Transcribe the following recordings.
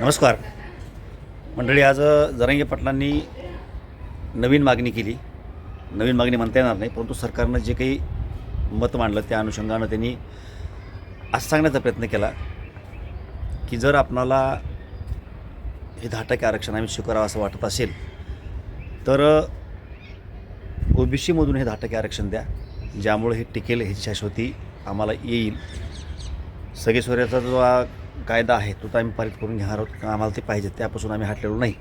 नमस्कार. मंडळी आज जरांगे पाटलांनी नवीन मागणी केली. नवीन मागणी म्हणता येणार नाही परंतु सरकारनं जे काही मत मांडलं त्या अनुषंगानं त्यांनी असं सांगण्याचा प्रयत्न केला की जर आपणाला हे दहा टक्के आरक्षण आम्ही स्वीकारावं असं वाटत असेल तर ओबीसीमधून हे दहा टक्के आरक्षण द्या ज्यामुळे हे टिकेल ह्याची शाश्वती आम्हाला येईल. सगळे सूर्याचा जो कायदा आहे तो तर आम्ही पारित करून घेणार आहोत. कारण आम्हाला ते पाहिजे त्यापासून आम्ही हटलेलो नाही.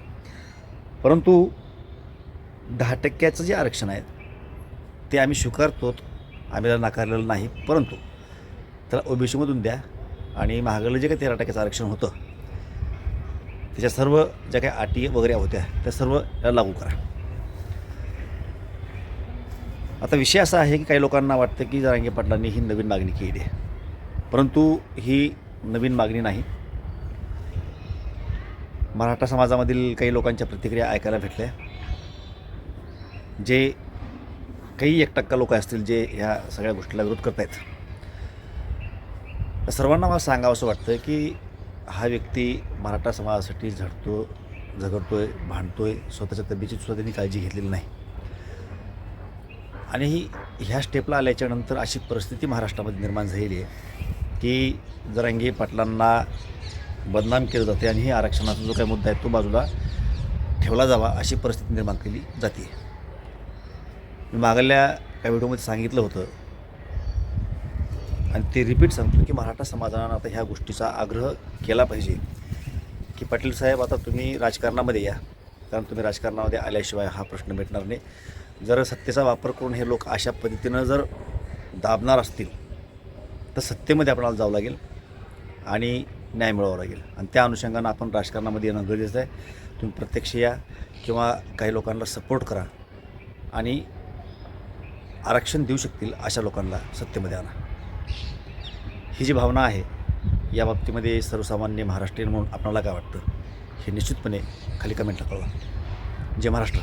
परंतु दहा टक्क्याचं जे आरक्षण आहे ते आम्ही स्वीकारतो आम्ही त्याला नाकारलेलं नाही. परंतु त्याला ओबीसीमधून द्या आणि महागाला जे काही तेरा टक्क्याचं आरक्षण होतं त्याच्या सर्व ज्या काही अटी वगैरे होत्या त्या सर्व याला लागू करा. आता विषय असा आहे की काही लोकांना वाटतं की जरांगे पाटलांनी ही नवीन मागणी केली आहे. परंतु ही नवीन मागणी नाही. मराठा समाजामधील काही लोकांच्या प्रतिक्रिया ऐकायला भेटल्या. जे काही एक टक्का लोक असतील जे ह्या सगळ्या गोष्टीला विरोध करत आहेत. सर्वांना मला सांगावं असं वाटतं की हा व्यक्ती मराठा समाजासाठी झडतो झगडतो आहे भांडतो आहे स्वतःच्या तब्येतीची सुद्धा त्यांनी काळजी घेतलेली नाही. आणि ही ह्या स्टेपला आल्याच्यानंतर अशी परिस्थिती महाराष्ट्रामध्ये निर्माण झालेली आहे. की जरांगे पाटलांना बदनाम केलं जाते आणि ही आरक्षणाचा जो काही मुद्दा आहे तो बाजूला ठेवला जावा अशी परिस्थिती निर्माण केली जाते. मी मागल्या काही व्हिडिओमध्ये सांगितलं होतं. आणि ते रिपीट सांगतो की मराठा समाजानं आता ह्या गोष्टीचा आग्रह केला पाहिजे. की पाटील साहेब आता तुम्ही राजकारणामध्ये या. कारण तुम्ही राजकारणामध्ये आल्याशिवाय हा प्रश्न भेटणार नाही. जर सत्तेचा वापर करून हे लोक अशा पद्धतीनं जर दाबणार असतील तर सत्तेमध्ये आपल्याला जावं लागेल आणि न्याय मिळवावा लागेल. आणि त्या अनुषंगानं आपण राजकारणामध्ये येणं गरजेचं आहे. तुम्ही प्रत्यक्ष या किंवा काही लोकांना सपोर्ट करा आणि आरक्षण देऊ शकतील अशा लोकांना सत्तेमध्ये आणा. ही जी भावना आहे या बाबतीमध्ये सर्वसामान्य महाराष्ट्रीयन म्हणून आपणाला काय वाटतं हे निश्चितपणे खाली कमेंटला कळवा. जय महाराष्ट्र.